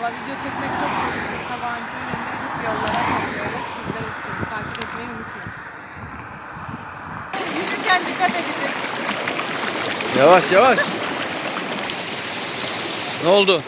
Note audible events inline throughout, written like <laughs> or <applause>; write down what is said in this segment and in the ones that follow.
Valla video çekmek çok zor işte sabahın köründe hep yollara bakıyoruz sizler için. Takip etmeyi unutmayın. Yürürken dikkat edeceksin. Yavaş yavaş. Ne oldu?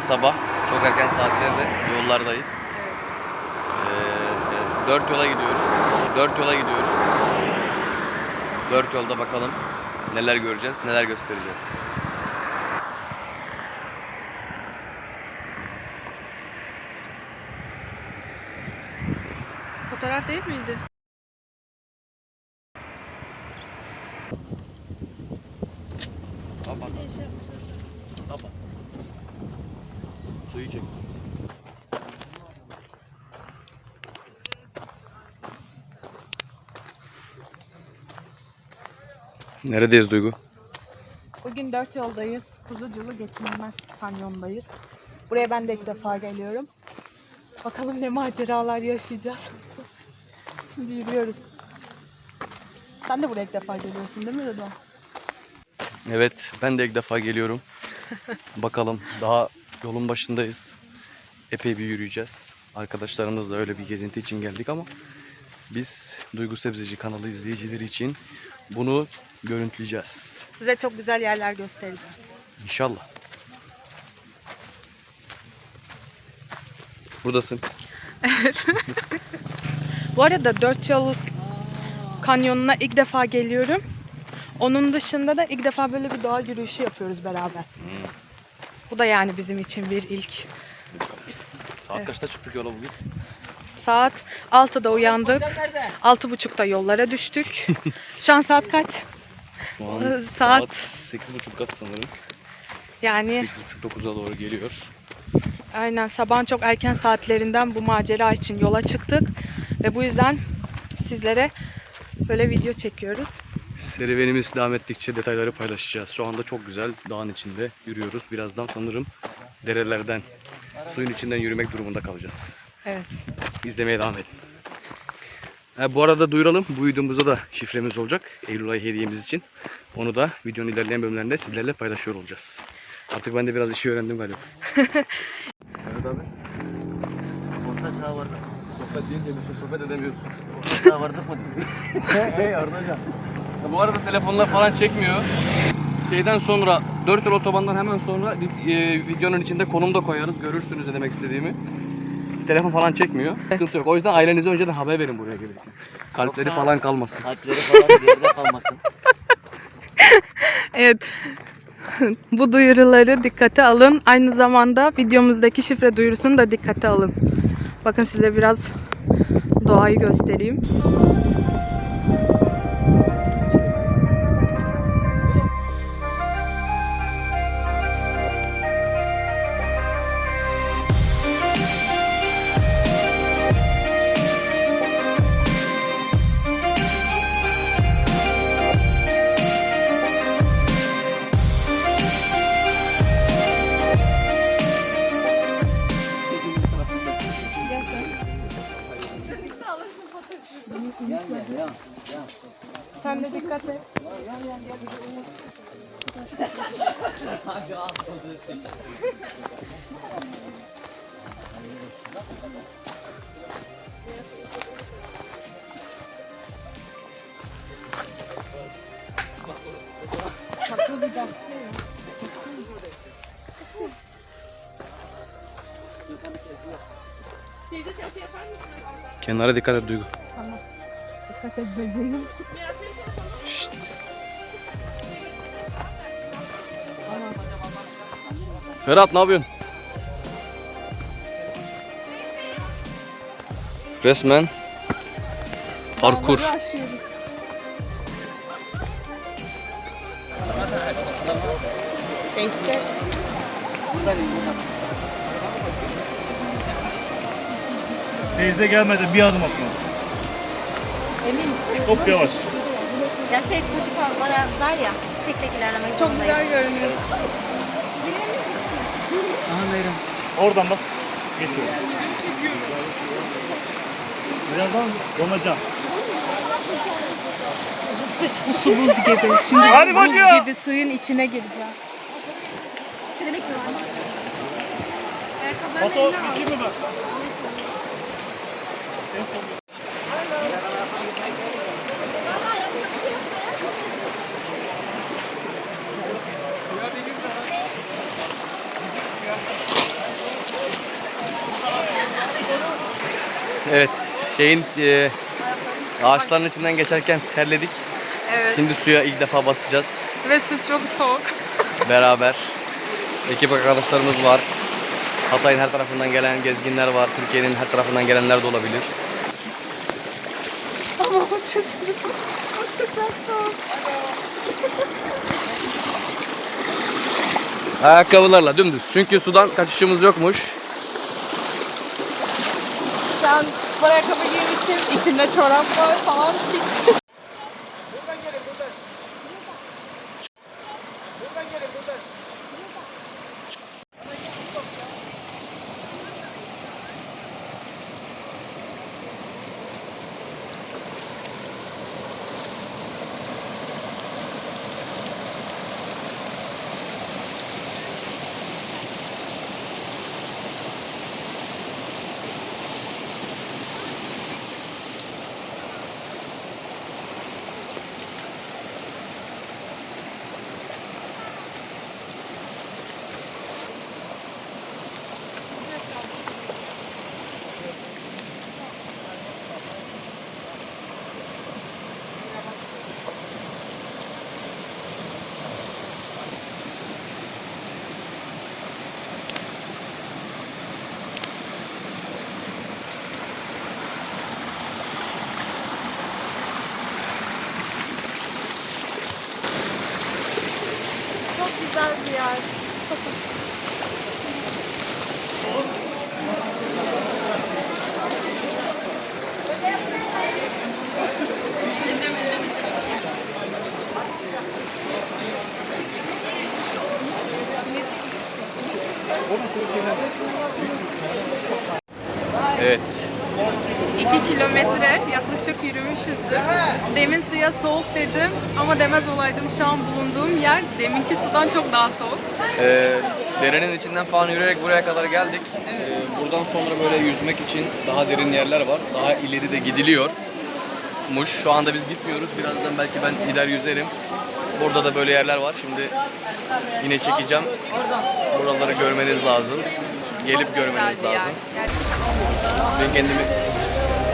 Yine sabah. Çok erken saatlerde yollardayız. Ee, dört yola gidiyoruz. Dört yola gidiyoruz. Dört yolda bakalım neler göreceğiz, neler göstereceğiz. Fotoğraf değil miydi? Kapat. Kapat. Suyu çek. Neredeyiz Duygu? Bugün dört yoldayız. Kuzuculu Geçilmez Kanyon'dayız. Buraya ben de ilk defa geliyorum. Bakalım ne maceralar yaşayacağız. <laughs> Şimdi yürüyoruz. Sen de buraya ilk defa geliyorsun değil mi Rıdvan? Evet, ben de ilk defa geliyorum. Bakalım, daha yolun başındayız. Epey bir yürüyeceğiz. Arkadaşlarımızla öyle bir gezinti için geldik ama biz Duygu Sebzeci kanalı izleyicileri için bunu görüntüleyeceğiz. Size çok güzel yerler göstereceğiz. İnşallah. Buradasın. <laughs> Bu arada dört yol kanyonuna ilk defa geliyorum. Onun dışında da ilk defa böyle bir doğa yürüyüşü yapıyoruz beraber. Bu da yani bizim için bir ilk. Saat kaçta çıktık yola bugün? Saat 6'da uyandık. 6.30'da yollara düştük. Şu an saat kaç? Şu an saat- saat 8.30 kat sanırım. Yani 8.30-9'a doğru geliyor. aynen sabahın çok erken saatlerinden bu macera için yola çıktık. Ve bu yüzden sizlere böyle video çekiyoruz. Serüvenimiz devam ettikçe detayları paylaşacağız. Şu anda çok güzel dağın içinde yürüyoruz. Birazdan sanırım derelerden, suyun içinden yürümek durumunda kalacağız. Evet. İzlemeye devam edin. Ha, bu arada duyuralım. Bu videomuzda da şifremiz olacak. Eylül ayı hediyemiz için. Onu da videonun ilerleyen bölümlerinde sizlerle paylaşıyor olacağız. Artık ben de biraz işi öğrendim galiba. <laughs> evet abi. Orta çağ vardı. Sohbet deyince bir sohbet edemiyoruz. Orta çağ vardık mı? <laughs> hey Arda Hocam. Bu arada telefonlar falan çekmiyor. Şeyden sonra 4 yol otobandan hemen sonra biz e, videonun içinde konum da koyarız. Görürsünüz ne demek istediğimi. Telefon falan çekmiyor. Sıkıntı yok. O yüzden ailenize önceden haber verin buraya gelirken. Kalpleri Yoksa- falan kalmasın. Kalpleri falan geride kalmasın. Evet. <laughs> Bu duyuruları dikkate alın. Aynı zamanda videomuzdaki şifre duyurusunu da dikkate alın. Bakın size biraz doğayı göstereyim. Kenara dikkat et Duygu. Tamam. Dikkat et bebeğim. Ferhat ne yapıyorsun? Resmen parkur. Değişti. Teyze gelmedi bir adım atma. Emin. Çok yavaş. Ya şey protokol var ya, tek tek ilerlemek Çok zorundayız. güzel görünüyor. Oradan bak. Geçiyor. Birazdan donacağım. Bu su buz gibi. Şimdi Hadi buz bacı. gibi suyun içine gireceğim. Foto iki mi bak? Evet şeyin e, ağaçların içinden geçerken terledik. Evet. Şimdi suya ilk defa basacağız Ve su çok soğuk. <laughs> beraber. Ekip arkadaşlarımız var. Hatay'ın her tarafından gelen gezginler var. Türkiye'nin her tarafından gelenler de olabilir. Çok <laughs> soğuk. Ayakkabılarla dümdüz. Çünkü sudan kaçışımız yokmuş. An spor ayakkabı giymişim. İçinde çorap var falan. Hiç. Güzel bir yer. Evet. 2 kilometre yaklaşık yürümüşüzdür. Demin suya soğuk dedim ama demez olaydım şu an bulunduğum yer deminki sudan çok daha soğuk. Ee, derenin içinden falan yürüyerek buraya kadar geldik. Ee, buradan sonra böyle yüzmek için daha derin yerler var. Daha ileri de gidiliyor. Muş. Şu anda biz gitmiyoruz. Birazdan belki ben gider yüzerim. Burada da böyle yerler var. Şimdi yine çekeceğim. Buraları görmeniz lazım. Gelip görmeniz lazım. Ben kendimi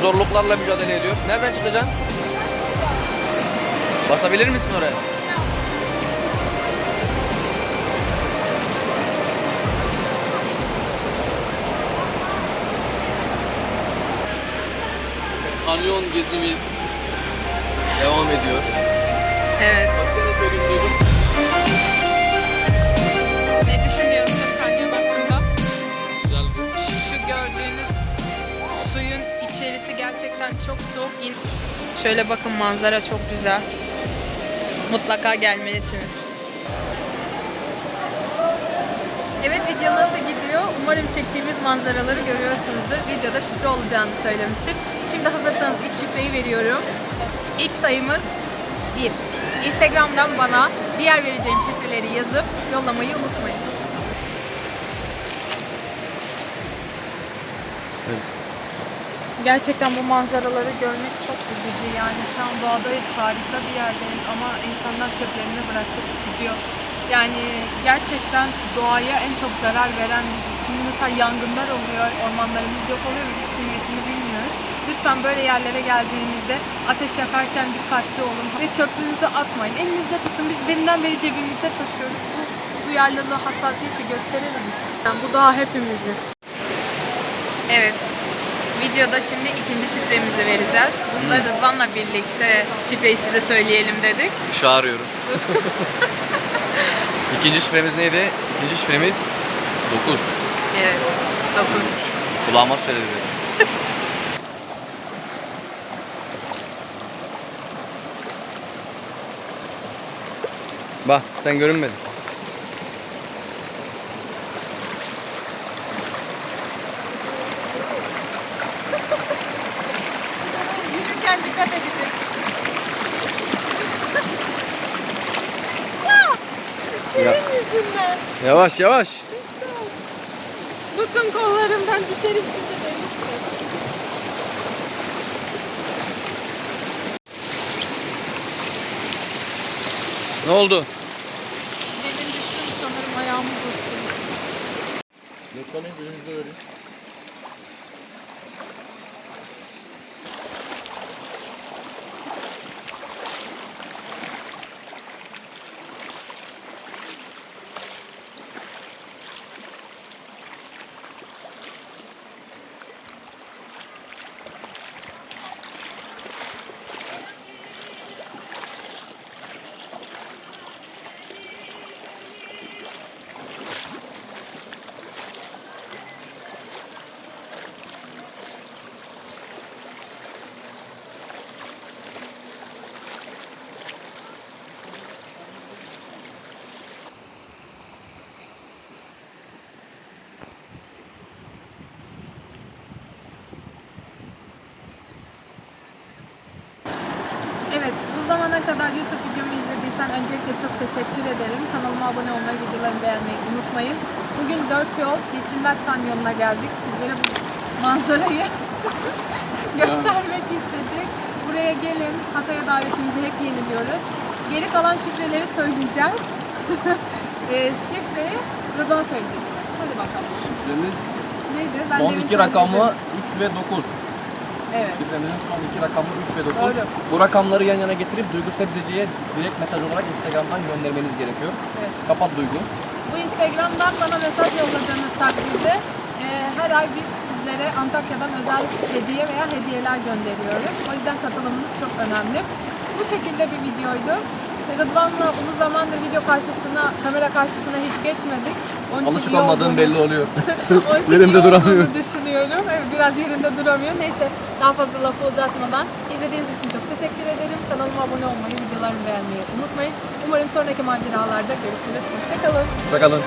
zorluklarla mücadele ediyor. Nereden çıkacaksın? Basabilir misin oraya? Kanyon gezimiz devam ediyor. Evet. Başka ne söyleyeyim duydum? Ne düşünüyorsun içerisi gerçekten çok soğuk. Şöyle bakın manzara çok güzel. Mutlaka gelmelisiniz. Evet video nasıl gidiyor? Umarım çektiğimiz manzaraları görüyorsunuzdur. Videoda şifre olacağını söylemiştik. Şimdi hazırsanız ilk şifreyi veriyorum. İlk sayımız 1. Instagram'dan bana diğer vereceğim şifreleri yazıp yollamayı unutmayın. Gerçekten bu manzaraları görmek çok üzücü. Yani şu an doğadayız, harika bir yerdeyiz ama insanlar çöplerini bırakıp gidiyor. Yani gerçekten doğaya en çok zarar veren biziz. Şimdi mesela yangınlar oluyor, ormanlarımız yok oluyor ve biz kıymetini bilmiyoruz. Lütfen böyle yerlere geldiğinizde ateş yakarken dikkatli olun ve çöpünüzü atmayın. Elinizde tutun. Biz deminden beri cebimizde taşıyoruz. Bu duyarlılığı, hassasiyeti gösterelim. Yani bu doğa hepimizin. Evet. Videoda şimdi ikinci şifremizi vereceğiz. Bunda Rıdvan'la birlikte şifreyi size söyleyelim dedik. Çağırıyorum. <laughs> İkinci şifremiz neydi? İkinci şifremiz 9. Evet. 9. Kulağıma söyledi beni. Bak sen görünmedin. Yürürken dikkat edeceğiz. Ya, yüzünden. yavaş yavaş. Bakın kollarımdan düşerim şimdi demiştim. Ne oldu? Demin düştüm sanırım ayağımı burktum. Yakalayın önümüzde verin. Evet, bu zamana kadar YouTube videomu öncelikle çok teşekkür ederim. Kanalıma abone olmayı, videolarımı beğenmeyi unutmayın. Bugün 4 yol Geçilmez Kanyonu'na geldik. Sizlere bu manzarayı <laughs> göstermek istedik. Buraya gelin, Hatay'a davetimizi hep yeniliyoruz. Geri kalan şifreleri söyleyeceğiz. <laughs> e, şifreyi Rıdvan söyleyecek. Hadi bakalım. Şifremiz Neydi? Ben son demin iki rakamı söyledim. 3 ve 9. Evet. Şifremizin son iki rakamı 3 ve 9. Doğru. Bu rakamları yan yana getirip Duygu Sebzeci'ye direkt mesaj olarak Instagram'dan göndermeniz gerekiyor. Evet. Kapat Duygu. Bu Instagram'dan bana mesaj yolladığınız takdirde e, her ay biz sizlere Antakya'dan özel hediye veya hediyeler gönderiyoruz. O yüzden katılımınız çok önemli. Bu şekilde bir videoydu. Rıdvan'la uzun zamandır video karşısına, kamera karşısına hiç geçmedik. Onun için Alışık iyi olmadığım olduğunu- belli oluyor. <laughs> Onun <laughs> için Yerimde iyi duramıyorum. olduğunu düşünüyorum. Evet, biraz yerinde duramıyor. Neyse daha fazla lafı uzatmadan izlediğiniz için çok teşekkür ederim. Kanalıma abone olmayı, videolarımı beğenmeyi unutmayın. Umarım sonraki maceralarda görüşürüz. Hoşçakalın. Hoşçakalın.